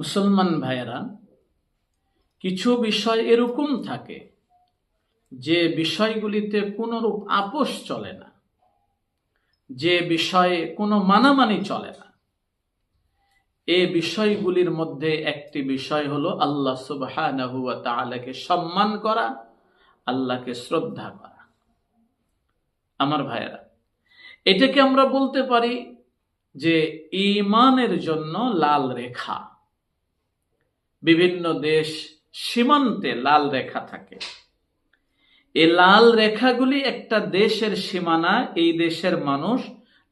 মুসলমান ভাইয়েরা, কিছু বিষয় এরকম থাকে যে বিষয়গুলিতে কোনরূপ আপোষ চলে না, যে বিষয়ে কোনো মানামানি চলে না। এ বিষয়গুলির মধ্যে একটি বিষয় হলো আল্লাহ সুবহানাহু ওয়া তাআলাকে সম্মান করা, আল্লাহকে শ্রদ্ধা করা। আমার ভাইয়েরা, এটাকে আমরা বলতে পারি যে ইমানের জন্য লাল রেখা। বিভিন্ন দেশ সীমান্তে লাল রেখা থাকে। এই লাল রেখাগুলি একটা দেশের সীমানা, এই দেশের মানুষ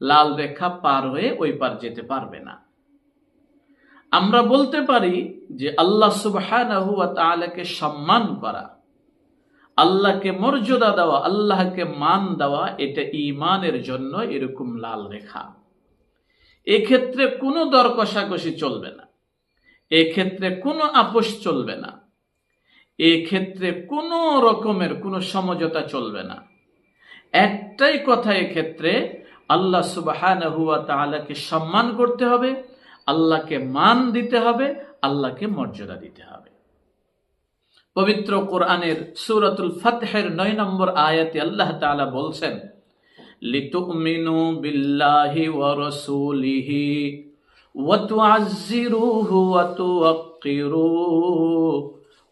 লাল রেখা পার হয়ে ওই পার যেতে পারবে না। আমরা বলতে পারি যে আল্লাহ ওয়া সম্মান করা, আল্লাহকে মর্যাদা দেওয়া, আল্লাহকে মান দেওয়া, এটা ইমানের জন্য এরকম লাল রেখা। এক্ষেত্রে কোনো দর কষাকষি চলবে না। এক্ষেত্রে কোনো আপোষ চলবে না। এক্ষেত্রে কোনো রকমের কোনো সমঝোতা চলবে না। একটাই কথা এক্ষেত্রে, আল্লাহ সুবহানাহু ওয়া তাআলাকে সম্মান করতে হবে, আল্লাহকে মান দিতে হবে, আল্লাহকে মর্যাদা দিতে হবে। পবিত্র কোরআনের সূরাতুল ফাতহের নয় নম্বর আয়াতে আল্লাহ তাআলা বলছেন, লিতুমিনু বিল্লাহি ওয়া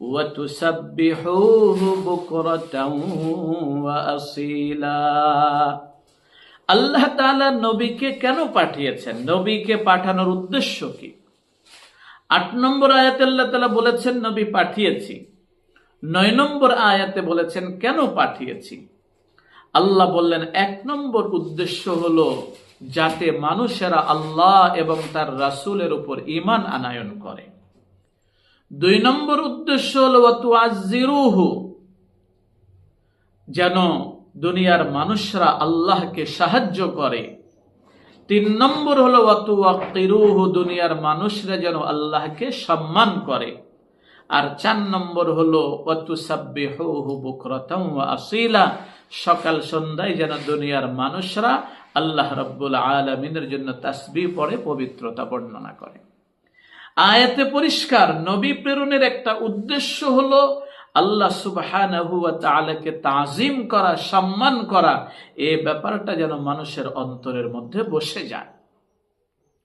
ওয়া তুসাব্বিহুহু বুকরাতাও ওয়া আসীলা আল্লাহ তাআলা নবীকে কেন পাঠিয়েছেন? নবীকে পাঠানোর উদ্দেশ্য কি? আট নম্বর আয়াতে আল্লাহ তালা বলেছেন, নবী পাঠিয়েছি। নয় নম্বর আয়াতে বলেছেন, কেন পাঠিয়েছি? আল্লাহ বললেন, এক নম্বর উদ্দেশ্য হলো যাতে মানুষেরা আল্লাহ এবং তার রাসূলের উপর ঈমান আনায়ন করে। দুই নম্বর উদ্দেশ্য হলো যেন দুনিয়ার মানুষরা আল্লাহকে সাহায্য করে। তিন নম্বর হলো, ওয়াতুয়াক্কিরুহু, দুনিয়ার মানুষরা যেন আল্লাহকে সম্মান করে। আর চার নম্বর হলো, ওয়াতুসাব্বিহুহু বুকরাতাও ওয়া আসিলা, সকাল সন্ধ্যায় যেন দুনিয়ার মানুষরা আল্লাহ রাব্বুল আলামিনের জন্য তাসবি পড়ে, পবিত্রতা বর্ণনা করে। আয়াতে পরিষ্কার, নবী প্রেরণের একটা উদ্দেশ্য হলো আল্লাহ তাআলাকে তাজিম করা, সম্মান করা। এ ব্যাপারটা যেন মানুষের অন্তরের মধ্যে বসে যায়।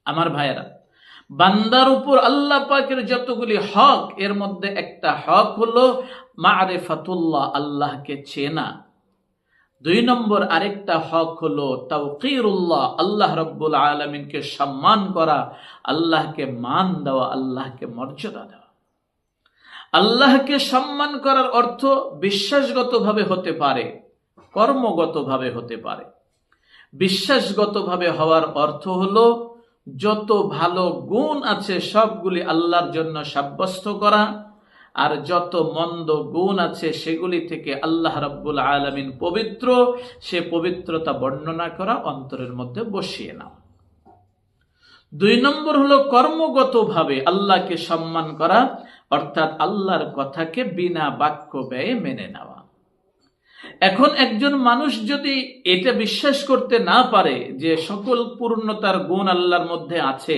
আমার ভাইয়েরা, বান্দার উপর আল্লাহ পাকের যতগুলি হক, এর মধ্যে একটা হক হলো মারেফাতুল্লাহ, আল্লাহকে চেনা। দুই নম্বর আরেকটা হক হলো তাওকিরুল্লাহ, আল্লাহ রব্বুল আলমিনকে সম্মান করা, আল্লাহকে মান দেওয়া, আল্লাহকে মর্যাদা দেওয়া। আল্লাহকে সম্মান করার অর্থ বিশ্বাসগতভাবে হতে পারে, কর্মগতভাবে হতে পারে। বিশ্বাসগতভাবে হওয়ার অর্থ হলো যত ভালো গুণ আছে সবগুলি আল্লাহর জন্য সাব্যস্ত করা আর যত মন্দ গুণ আছে সেগুলি থেকে আল্লাহ রাব্বুল আলমিন পবিত্র, সে পবিত্রতা বর্ণনা করা অন্তরের মধ্যে বসিয়ে নাও। দুই নম্বর হলো কর্মগতভাবে আল্লাহকে সম্মান করা, অর্থাৎ আল্লাহর কথাকে বিনা বাক্য ব্যয়ে মেনে নেওয়া। এখন একজন মানুষ যদি এটা বিশ্বাস করতে না পারে যে সকল পূর্ণতার গুণ আল্লাহর মধ্যে আছে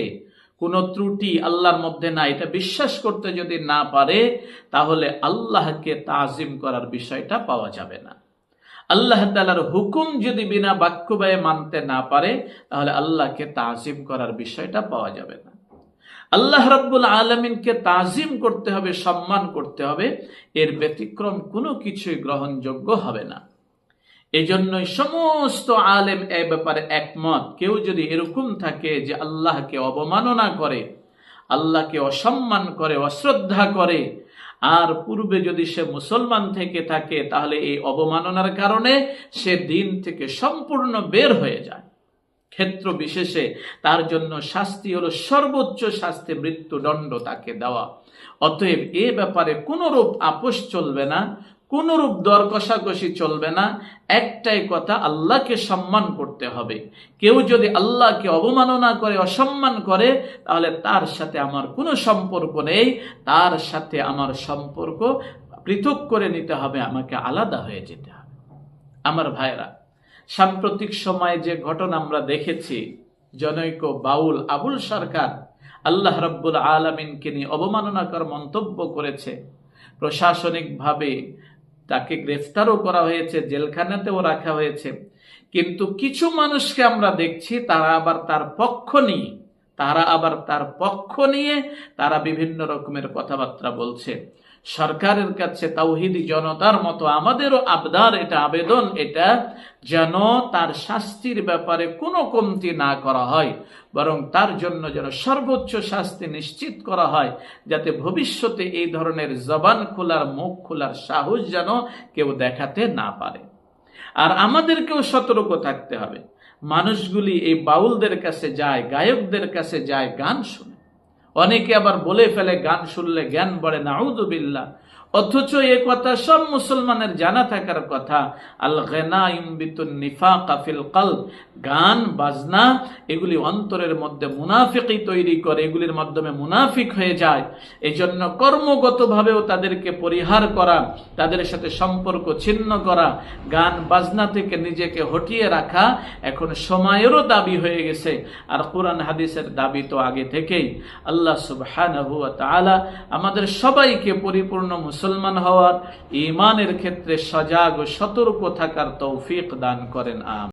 কোনো ত্রুটি আল্লাহর মধ্যে না এটা বিশ্বাস করতে যদি না পারে, তাহলে আল্লাহকে তাজিম করার বিষয়টা পাওয়া যাবে না। আল্লাহ তালার হুকুম যদি বিনা বাক্য ব্যয়ে মানতে না পারে, তাহলে আল্লাহকে তাজিম করার বিষয়টা পাওয়া যাবে না। আল্লাহ রব্বুল আলমিনকে তাজিম করতে হবে, সম্মান করতে হবে, এর ব্যতিক্রম কোনো কিছুই গ্রহণযোগ্য হবে না। এজন্যই সমস্ত আলেম এ ব্যাপারে একমত। কেউ যদি এরকম থাকে যে আল্লাহকে অবমাননা করে, আল্লাহকে অসম্মান করে, অশ্রদ্ধা করে, আর পূর্বে যদি সে মুসলমান থেকে থাকে, তাহলে এই অবমাননার কারণে সে দিন থেকে সম্পূর্ণ বের হয়ে যায়। ক্ষেত্র বিশেষে তার জন্য শাস্তি হলো সর্বোচ্চ শাস্তি মৃত্যুদণ্ড তাকে দেওয়া। অতএব এ ব্যাপারে কোনরূপ আপোষ চলবে না। কোনরূপ দর কষাকষি চলবে না, একটাই কথা, আল্লাহকে সম্মান করতে হবে। কেউ যদি আল্লাহকে অবমাননা করে, অসম্মান করে, তাহলে তার সাথে আমার কোনো সম্পর্ক নেই, তার সাথে আমার সম্পর্ক পৃথক করে নিতে হবে, আমাকে আলাদা হয়ে যেতে হবে। আমার ভাইরা সাম্প্রতিক সময়ে যে ঘটনা আমরা দেখেছি, জনৈক বাউল আবুল সরকার আল্লাহ রব্বুল আলমিনকে নিয়ে অবমাননাকর মন্তব্য করেছে। প্রশাসনিকভাবে তাকে গ্রেফতারও করা হয়েছে, জেলখানাতেও রাখা হয়েছে। কিন্তু কিছু মানুষকে আমরা দেখছি, তারা আবার তার পক্ষ নিয়ে, তারা আবার তার পক্ষ নিয়ে তারা বিভিন্ন রকমের কথাবার্তা বলছে। সরকারের কাছে তাওহিদি জনতার মতো আমাদেরও আবদার এটা আবেদন, এটা যেন তার শাস্তির ব্যাপারে কোনো কমতি না করা হয়, বরং তার জন্য যেন সর্বোচ্চ শাস্তি নিশ্চিত করা হয়, যাতে ভবিষ্যতে এই ধরনের জবান খোলার, মুখ খোলার সাহস যেন কেউ দেখাতে না পারে। আর আমাদেরকেও সতর্ক থাকতে হবে। মানুষগুলি এই বাউলদের কাছে যায়, গায়কদের কাছে যায়, গান শুনে। অনেকে আবার বলে ফেলে, গান শুনলে জ্ঞান বড়ে নাউদুবিল্লা অথচ এ কথা সব মুসলমানের জানা থাকার কথা। আল নিফা কাফিল কাল গান, বাজনা, এগুলি অন্তরের মধ্যে মুনাফিকই তৈরি করে, এগুলির মাধ্যমে মুনাফিক হয়ে যায়। এই জন্য কর্মগতভাবেও তাদেরকে পরিহার করা, তাদের সাথে সম্পর্ক ছিন্ন করা, গান, বাজনা থেকে নিজেকে হটিয়ে রাখা এখন সময়েরও দাবি হয়ে গেছে। আর কোরআন, হাদিসের দাবি তো আগে থেকেই। আল্লাহ সুবহানাহু সুবহান আমাদের সবাইকে পরিপূর্ণ মুসলমান হওয়ার ইমানের ক্ষেত্রে সজাগ ও সতর্ক থাকার তৌফিক দান করেন আম